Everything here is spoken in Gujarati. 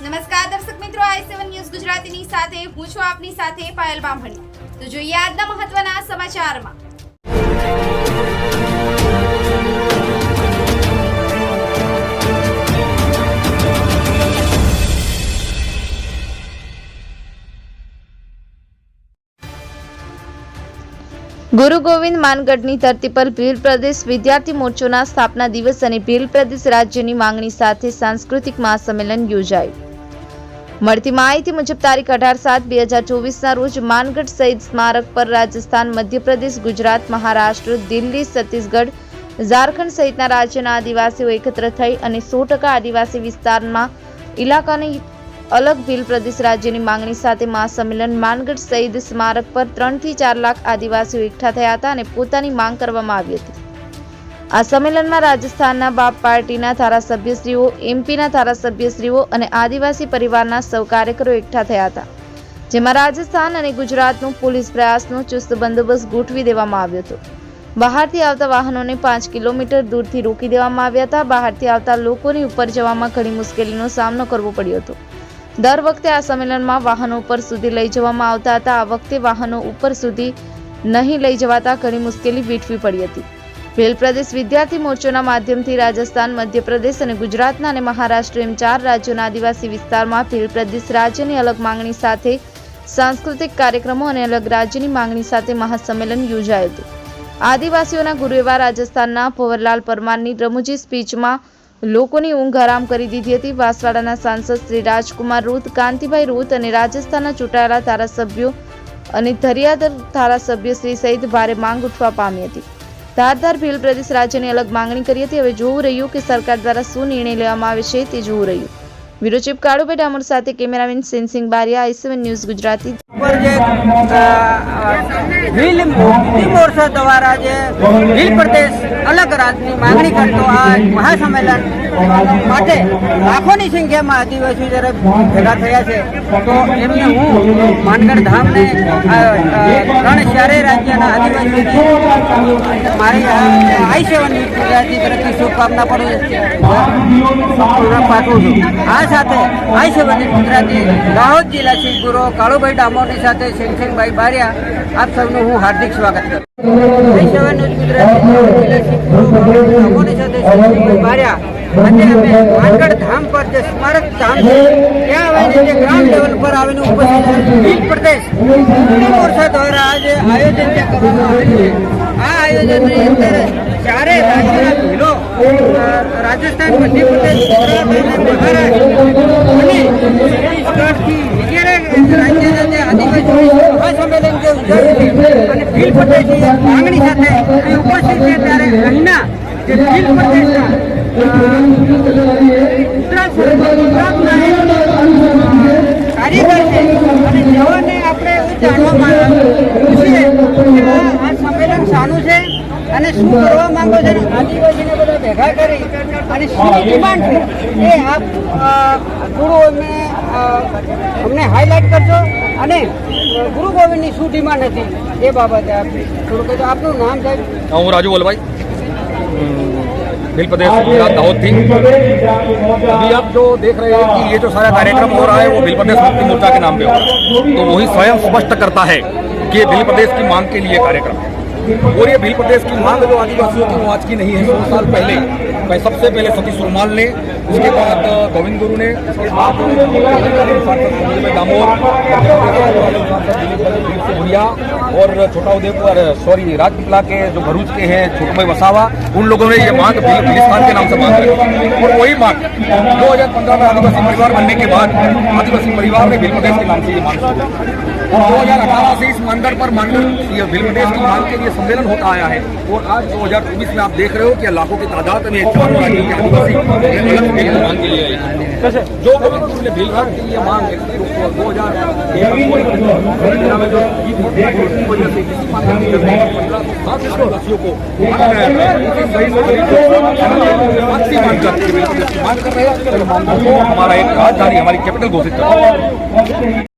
નમસ્કાર, દર્શક મિત્રો, આઈ સેવન ન્યૂઝ ગુજરાતીની સાથે, હું છું આપની સાથે પાયલ બામણી. તો જોઈએ આજના મહત્વના સમાચારમાં. ગુરુ ગોવિંદ માનગઢની ધરતી પર ભીલ પ્રદેશ વિદ્યાર્થી મોરચોના સ્થાપના દિવસ અને ભીલ પ્રદેશ રાજ્યની માંગણી સાથે સાંસ્કૃતિક મહાસંમેલન યોજાયું. મળતી માહિતી મુજબ તારીખ અઢાર સાત બે હજાર ચોવીસના રોજ માનગઢ સહિત સ્મારક પર રાજસ્થાન, મધ્યપ્રદેશ, ગુજરાત, મહારાષ્ટ્ર, દિલ્હી, છત્તીસગઢ, ઝારખંડ સહિતના રાજ્યના આદિવાસીઓ એકત્ર થઈ અને સો ટકા આદિવાસી વિસ્તારમાં ઇલાકાની અલગ ભીલ પ્રદેશ રાજ્યની માંગણી સાથે મહાસંમેલન માનગઢ સહિત સ્મારક પર ત્રણથી ચાર લાખ આદિવાસીઓ એકઠા થયા હતા અને પોતાની માંગ કરવામાં આવી હતી. આ સંમેલનમાં રાજસ્થાનના બાપ પાર્ટીના ધારાસભ્યશ્રીઓ એમપીના ધારાસભ્યશ્રીઓ અને આદિવાસી પરિવારના સૌ કાર્યકરો એકઠા થયા હતા. જેમાં રાજસ્થાન અને ગુજરાતનું પોલીસ પ્રયાસનો ચુસ્ત બંદોબસ્ત ગોઠવી દેવામાં આવ્યો હતો. બહારથી આવતા વાહનોને પાંચ કિલોમીટર દૂરથી રોકી દેવામાં આવ્યા હતા. બહારથી આવતા લોકોની ઉપર જવામાં ઘણી મુશ્કેલીનો સામનો કરવો પડ્યો હતો. દર વખતે આ સંમેલનમાં વાહનો ઉપર સુધી લઈ જવામાં આવતા હતા. આ વખતે વાહનો ઉપર સુધી નહીં લઈ જવાતા ઘણી મુશ્કેલી વેઠવી પડી હતી. ભેલ પ્રદેશ વિદ્યાર્થી મોરચોના માધ્યમથી રાજસ્થાન, મધ્યપ્રદેશ અને ગુજરાતના અને મહારાષ્ટ્ર એમ ચાર રાજ્યોના આદિવાસી વિસ્તારમાં ભેલ પ્રદેશ રાજ્યની અલગ માંગણી સાથે સાંસ્કૃતિક કાર્યક્રમો અને અલગ રાજ્યની માંગણી સાથે મહાસંમેલન યોજાયું હતું. આદિવાસીઓના ગુરુ એવા રાજસ્થાનના ભંવરલાલ પરમારની રમૂજી સ્પીચમાં લોકોની ઊંઘ હરામ કરી દીધી હતી. વાસવાડાના સાંસદ શ્રી રાજકુમાર રૂત કાંતિભાઈ રૂત અને રાજસ્થાનના ચૂંટાયેલા ધારાસભ્યો અને ધરિયાદર ધારાસભ્ય શ્રી સહિત ભારે માંગ ઉઠવા પામી હતી. ધારધાર ભીલ પ્રદેશ રાજ્યની અલગ માંગણી કરી હતી. હવે જોવું રહ્યું કે સરકાર દ્વારા શું નિર્ણય લેવામાં આવે છે તે જોવું રહ્યું. બ્યુરો ચીફ કાળુભાઈ ડામોર સાથે કેમેરામેન સેન્સિંગ બારિયા, આઈ ન્યૂઝ ગુજરાતી. દ્વારા જે પ્રદેશ અલગ રાજની માંગણી કરતો આ મહાસંમેલન માટે લાખોની સંખ્યામાં આદિવાસીઓ જ્યારે ભેગા થયા છે, તો એમને હું માનગઢ ધામને ત્રણ ચારેય રાજ્યના આદિવાસીઓને મારી આઈ સેવન ગુજરાતી તરફથી શુભકામના પણ પાઠવું છું. આ સાથે આઈ સેવન ગુજરાતી દાહોદ જિલ્લા શ્રી ગુરુ કાળુભાઈ ડામોરની સાથે શેનશેનભાઈ બારિયા, આપ સૌનું હું હાર્દિક સ્વાગત કરું આઈ સેવન ગુજરાતી જિલ્લા ગુરુ કાળુભાઈ ડામોરની સાથે શેનશેનભાઈ બારિયા રાજસ્થાન મધ્યપ્રદેશ અને રાજ્યના આદિવાસી મહાસંમેલન માંગણી સાથે ઉપસ્થિત છે ત્યારે અહીંના જે ભીલ પ્રદેશના ગુજરાત ગુજરાતના એક કારીગર છે અને જેઓને આપણે એવું જાણવા પૂછીએ કે આ આ સંમેલન શાનું છે અને શું કરવા માંગો છો અને આદિવાસીને બધા ભેગા કરી અને શું ડિમાન્ડ છે એ આપ અ, થોડું અમને અ, અમને હાઇલાઇટ કરજો અને ગુરુ ગોવિંદની શું ડિમાન્ડ હતી એ બાબતે આપ થોડું કહેજો આપનું નામ સાહેબ હું રાજू वलभाई دل پردیش گجرات داؤد تھی ابھی آپ جو دیکھ رہے ہیں کہ یہ جو سارا کاریہ ہو رہا ہے وہ بل پردیش مکتی مورچہ کے نام پہ ہو رہا ہے تو وہی سوئم اسپشٹ کرتا ہے کہ یہ بل پردیش کی مانگ کے لیے کاریہ ہے اور یہ بھیل پردیش کی مانگ جو آدیواسیوں کی وہ آج کی نہیں ہے سو سال پہلے سب سے پہلے ستیش رومال نے، اس کے بعد گوند گرو نے دامور اور چھوٹا ادے پور سوری، راج پتلا کے جو بھروچ کے ہیں چھوٹا بھائی وساوا، ان لوگوں نے یہ مانگ پاکستان کے نام سے مانگ اور وہی مانگ دو ہزار پندرہ میں آدیواسی پریوار بننے کے بعد، آدیواسی پریوار نے بل پردیش کے نام سے یہ مانگ اور دو ہزار اٹھارہ سے اس مندر پر مانگ یہ بل پردیش کی مانگ کے لیے سمیلن ہوتا آیا ہے۔ اور آج دو ہزار چوبیس میں آپ دیکھ رہے ہو کہ لاکھوں کی تعداد میں राज्यों के आदिवासी ये अलग भील की मांग के लिए आए हैं। जो गोविंद गुरु ने भील घाट के लिए मांग है दो हजार में जो गीत होता है, उसकी वजह से इसी मांग की वजह से पंद्रह सौ सात आदिवासियों को सही से मांग कर मांग कर रहे हैं तो मांगों को हमारा एक राजधानी हमारी कैपिटल घोषित कर